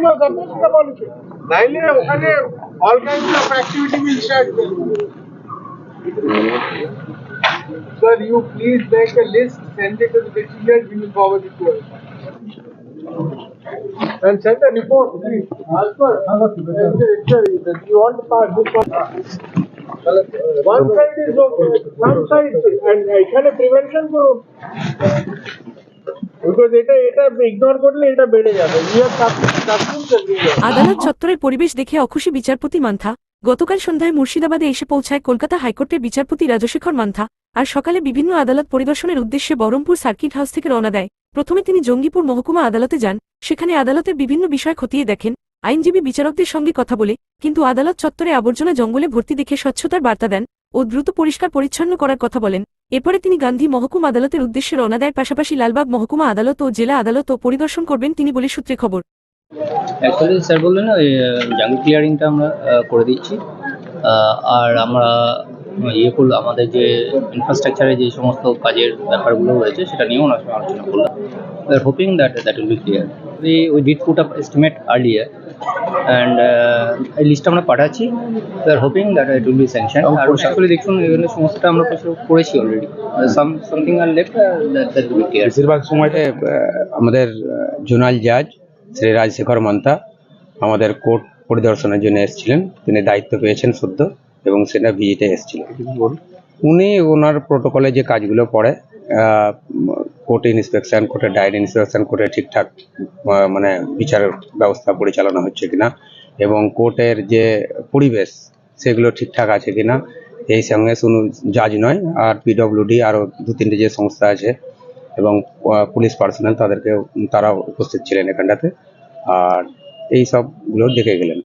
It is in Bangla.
ক্লাস আছে সেটা বলেছে নাইলে ওখানে all kind of activity will start Sir, you please make a list, send it to the secretariat, we will forward it to us. And send a report, please. As per, you want to pass this one? One side is okay, one side, and এখানে prevention করুন। আদালত চত্বরের পরিবেশ দেখে অখুশি বিচারপতি মান্থা, গতকাল সন্ধ্যায় মুর্শিদাবাদে এসে পৌঁছায় কলকাতা হাইকোর্টের বিচারপতি রাজশেখর মান্থা আর সকালে বিভিন্ন আদালত পরিদর্শনের উদ্দেশ্যে বহরমপুর সার্কিট হাউস থেকে রওনা দেয়। প্রথমে তিনি জঙ্গিপুর মহকুমা আদালতে যান, সেখানে আদালতের বিভিন্ন বিষয় খতিয়ে দেখেন, আইনজীবী বিচারকদের সঙ্গে কথা বলে, কিন্তু আদালত চত্বরে আবর্জনা জঙ্গলে ভর্তি দেখে স্বচ্ছতার বার্তা দেন ও দ্রুত পরিষ্কার পরিচ্ছন্ন করার কথা বলেন। এরপরে তিনি গান্ধী মহকুমা আদালতের উদ্দেশ্যে রওনা পাশাপাশি লালবাগ মহকুমা আদালত ও জেলা আদালতও পরিদর্শন করবেন তিনি বলে সূত্রে খবর। অ্যাকচুয়ালি স্যার বললেন, ওই জাঙ্গল ক্লিয়ারিংটা আমরা করে দিচ্ছি। আর আমরা ইয়ে করল আমাদের যে ইনফ্রাস্ট্রাকচারে যে সমস্ত কাজের ব্যাপারগুলো রয়েছে, সেটা নিয়েও আলোচনা করলাম। Hoping that that will be clear we did put up estimate earlier and এই লিস্টটা আমরা পাঠাচ্ছি। We are hoping that it will be sanction R actually দেখুন এগুলো সমস্তটা আমরা প্রচুর করেছি already some something are left that will be clear বেশিরভাগ সময়তে আমাদের জোনাল জাজ শ্রী রাজশেখর মান্তা আমাদের কোর্ট পরিদর্শনের জন্য এসেছিলেন। তিনি দায়িত্ব পেয়েছেন সদ্য এবং সেটা ভিজিটে এসেছিলেন। উনি ওনার প্রোটোকলে যে কাজগুলো পড়ে কোর্ট ইন্সপেকশন কোর্টের ডায়েরি ইন্সপেকশন কোর্টে ঠিকঠাক মানে বিচার ব্যবস্থা পরিচালনা হচ্ছে কিনা এবং কোর্টের যে পরিবেশ সেগুলো ঠিকঠাক আছে কিনা এই সঙ্গে শুধু জাজ নয়, আর পিডব্লিউডি আরও দু তিনটে যে সংস্থা আছে এবং পুলিশ পার্সোনাল তাদেরকে তারা উপস্থিত ছিলেন এখানটাতে, আর এই সবগুলো দেখে গেলেন।